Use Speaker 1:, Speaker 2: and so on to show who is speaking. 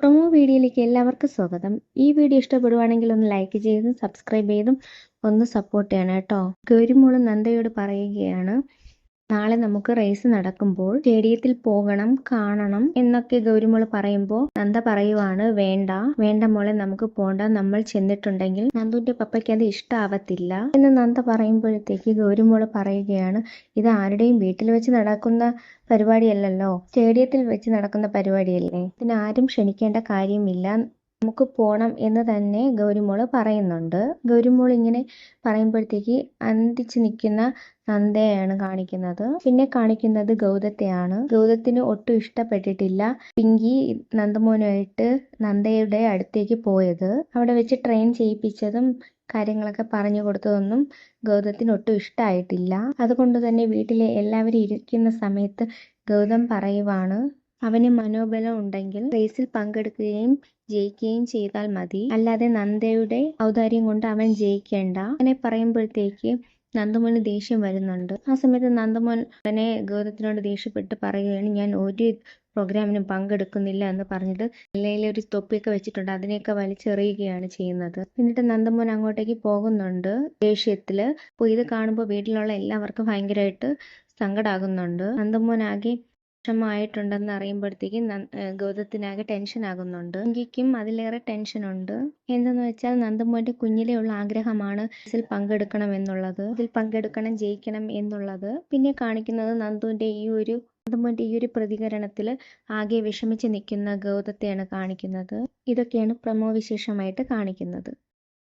Speaker 1: Promo വീഡിയോയിലേക്ക് എല്ലാവർക്കും സ്വാഗതം. ഈ വീഡിയോ ഇഷ്ടപ്പെടുവാണെങ്കിൽ ഒന്ന് ലൈക്ക് ചെയ്തും സബ്സ്ക്രൈബ് ചെയ്തും ഒന്ന് സപ്പോർട്ട് ചെയ്യണം കേട്ടോ. ഗൗരിമോൾ നന്ദയോട് പറയുകയാണ് നാളെ നമുക്ക് റേസ് നടക്കുമ്പോൾ സ്റ്റേഡിയത്തിൽ പോകണം കാണണം എന്നൊക്കെ ഗൗരിമോൾ പറയുമ്പോൾ നന്ദ പറയുവാണ് വേണ്ട വേണ്ട മോളെ നമുക്ക് പോണ്ട. നമ്മൾ ചെന്നിട്ടുണ്ടെങ്കിൽ നന്ദുവിന്റെ പപ്പയ്ക്ക് അത് ഇഷ്ടാവത്തില്ല. എന്ന് നന്ദ പറയുമ്പോഴത്തേക്ക് ഗൗരിമോൾ പറയുകയാണ് ഇത് ആരുടെയും വീട്ടിൽ വെച്ച് നടക്കുന്ന പരിപാടിയല്ലല്ലോ. സ്റ്റേഡിയത്തിൽ വെച്ച് നടക്കുന്ന പരിപാടിയല്ലേ? ഇതിന് ആരും ക്ഷണിക്കേണ്ട കാര്യമില്ല. നമുക്ക് പോണം എന്ന് തന്നെ ഗൗരിമോൾ പറയുന്നുണ്ട്. ഗൗരിമോൾ ഇങ്ങനെ പറയുമ്പോഴത്തേക്ക് അന്തിച്ച് നിൽക്കുന്ന നന്ദയാണ് കാണിക്കുന്നത്. പിന്നെ കാണിക്കുന്നത് ഗൗതത്തെയാണ്. ഗൗതത്തിന് ഒട്ടും ഇഷ്ടപ്പെട്ടിട്ടില്ല പിങ്കി നന്ദമോനുമായിട്ട് നന്ദയുടെ അടുത്തേക്ക് പോയത്. അവിടെ വെച്ച് ട്രെയിൻ ചെയ്യിപ്പിച്ചതും കാര്യങ്ങളൊക്കെ പറഞ്ഞു കൊടുത്തതൊന്നും ഗൗതത്തിന് ഒട്ടും ഇഷ്ടമായിട്ടില്ല അതുകൊണ്ട് തന്നെ വീട്ടിലെ എല്ലാവരും ഇരിക്കുന്ന സമയത്ത് ഗൗതം പറയുവാണ് അവന് മനോബലം ഉണ്ടെങ്കിൽ റേസിൽ പങ്കെടുക്കുകയും ജയിക്കുകയും ചെയ്താൽ മതി. അല്ലാതെ നന്ദയുടെ ഔദാര്യം കൊണ്ട് അവൻ ജയിക്കേണ്ട. അങ്ങനെ പറയുമ്പോഴത്തേക്ക് നന്ദമോന് ദേഷ്യം വരുന്നുണ്ട്. ആ സമയത്ത് നന്ദമോൻ അവനെ ഗൗതത്തിനോട് ദേഷ്യപ്പെട്ട് പറയുകയാണ് ഞാൻ ഒരു പ്രോഗ്രാമിനും പങ്കെടുക്കുന്നില്ല എന്ന് പറഞ്ഞിട്ട് നിലയിൽ ഒരു തൊപ്പിയൊക്കെ വെച്ചിട്ടുണ്ട്. അതിനെയൊക്കെ വലിച്ചെറിയുകയാണ് ചെയ്യുന്നത്. എന്നിട്ട് നന്ദമോൻ അങ്ങോട്ടേക്ക് പോകുന്നുണ്ട് ദേഷ്യത്തിൽ അപ്പോൾ ഇത് കാണുമ്പോൾ വീട്ടിലുള്ള എല്ലാവർക്കും ഭയങ്കരമായിട്ട് സങ്കടാകുന്നുണ്ട്. നന്ദമോൻ ആകെ വിഷമമായിട്ടുണ്ടെന്ന് അറിയുമ്പോഴത്തേക്കും ഗൗതത്തിനാകെ ടെൻഷൻ ആകുന്നുണ്ട്. ഇങ്കിക്കും അതിലേറെ ടെൻഷൻ ഉണ്ട്. എന്തെന്ന് വെച്ചാൽ നന്ദമോന്റെ കുഞ്ഞിലെ ഉള്ള ആഗ്രഹമാണ് ഇതിൽ പങ്കെടുക്കണം എന്നുള്ളത്. ഇതിൽ പങ്കെടുക്കണം ജയിക്കണം എന്നുള്ളത്. പിന്നെ കാണിക്കുന്നത് നന്ദുവിന്റെ ഈ ഒരു നന്ദമോന്റെ ഈ ഒരു പ്രതികരണത്തിൽ ആകെ വിഷമിച്ച് നിൽക്കുന്ന ഗൗതത്തെയാണ് കാണിക്കുന്നത്. ഇതൊക്കെയാണ് പ്രമോ വിശേഷമായിട്ട് കാണിക്കുന്നത്.